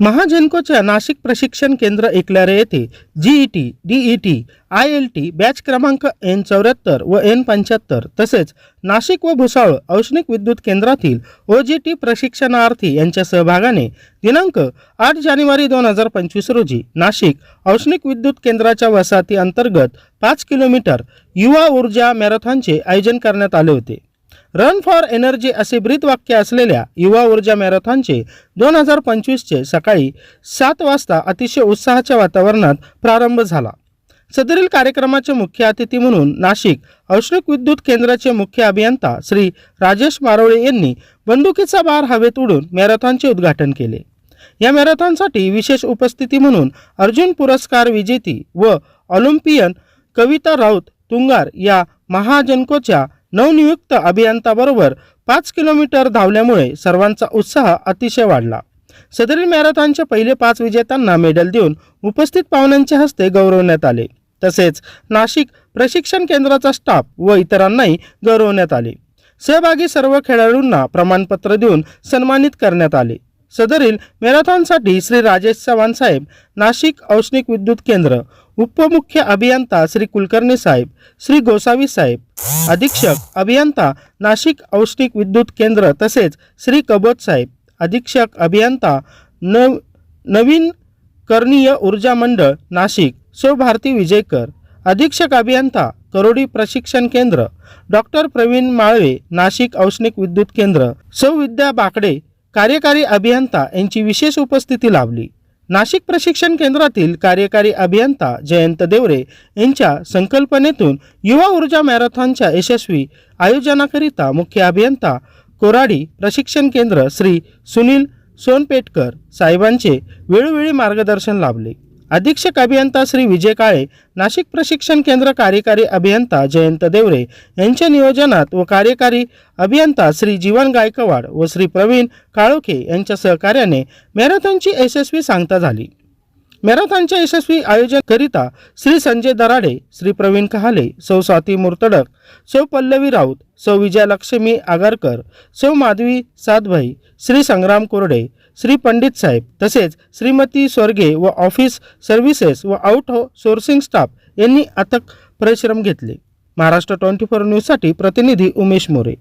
महाजनकोच्या नाशिक प्रशिक्षण केंद्र एकलारे येथे G E T D E T I L T batch क्रमांक एन चौऱ्याहत्तर व एन पंच्याहत्तर तसेच नाशिक व भुसावळ औष्णिक विद्युत केंद्रातील ओ जी टी प्रशिक्षणार्थी यांच्या सहभागाने दिनांक आठ जानेवारी दोन हजार पंचवीस रोजी नाशिक औष्णिक विद्युत केंद्राच्या वसाहती अंतर्गत पाच किलोमीटर युवा ऊर्जा मॅरेथॉनचे आयोजन करण्यात आले होते. रन फॉर एनर्जी असे ब्रीदवाक्य असलेल्या युवा ऊर्जा मॅरेथॉनचे दोन हजार पंचवीसचे सकाळी सात वाजता अतिशय उत्साहाच्या वातावरणात प्रारंभ झाला. सदरील कार्यक्रमाचे मुख्य अतिथी म्हणून नाशिक औष्णिक विद्युत केंद्राचे मुख्य अभियंता श्री राजेश मारोळे यांनी बंदुकीचा बार हवेत उडून मॅरेथॉनचे उद्घाटन केले. या मॅरेथॉनसाठी विशेष उपस्थिती म्हणून अर्जुन पुरस्कार विजेती व ऑलिम्पियन कविता राऊत तुंगार या महाजनकोच्या नवनियुक्त अभियंताबरोबर पाच किलोमीटर धावल्यामुळे सर्वांचा उत्साह अतिशय वाढला. सदरील मॅरेथॉनचे पहिले पाच विजेत्यांना मेडल देऊन उपस्थित पाहुण्यांच्या हस्ते गौरवण्यात आले. तसेच नाशिक प्रशिक्षण केंद्राचा स्टाफ व इतरांनाही गौरवण्यात आले. सहभागी सर्व खेळाडूंना प्रमाणपत्र देऊन सन्मानित करण्यात आले. सदरील मॅरेथॉनसाठी श्री राजेश चव्हाण साहेब नाशिक औष्णिक विद्युत केंद्र उपमुख्य अभियंता श्री कुलकर्णी साहेब श्री गोसावी साहेब अधीक्षक अभियंता नाशिक औष्णिक विद्युत केंद्र तसेच श्री कबोत साहेब अधीक्षक अभियंता नव नवीन कर्णीय ऊर्जा मंडळ नाशिक सौ भारती विजयकर अधीक्षक अभियंता करोडी प्रशिक्षण केंद्र डॉक्टर प्रवीण माळवे नाशिक औष्णिक विद्युत केंद्र सौ विद्या बाकडे कार्यकारी अभियंता यांची विशेष उपस्थिती लाभली. नाशिक प्रशिक्षण केंद्रातील कार्यकारी अभियंता जयंत देवरे यांच्या संकल्पनेतून युवा ऊर्जा मॅरेथॉनच्या यशस्वी आयोजनाकरिता मुख्य अभियंता कोराडी प्रशिक्षण केंद्र श्री सुनील सोनपेटकर साहेबांचे वेळोवेळी मार्गदर्शन लाभले. अधीक्षक अभियंता श्री विजय काळे नाशिक प्रशिक्षण केंद्र कार्यकारी अभियंता जयंत देवरे यांच्या नियोजनात व कार्यकारी अभियंता श्री जीवन गायकवाड व श्री प्रवीण काळोखे यांच्या सहकार्याने मॅरेथॉनची यशस्वी सांगता झाली. मॅरेथॉनच्या यशस्वी आयोजनकरिता श्री संजय दराडे श्री प्रवीण कहाले सौ स्वाती मुर्तडक सौ पल्लवी राऊत सौ विजयालक्ष्मी आगारकर सौ माधवी सातभाई श्री संग्राम कोरडे श्री पंडित साहेब तसेच श्रीमती स्वर्गे व ऑफिस सर्व्हिसेस व आउट सोर्सिंग स्टाफ यांनी अथक परिश्रम घेतले. महाराष्ट्र ट्वेंटी फोर न्यूजसाठी प्रतिनिधी उमेश मोरे.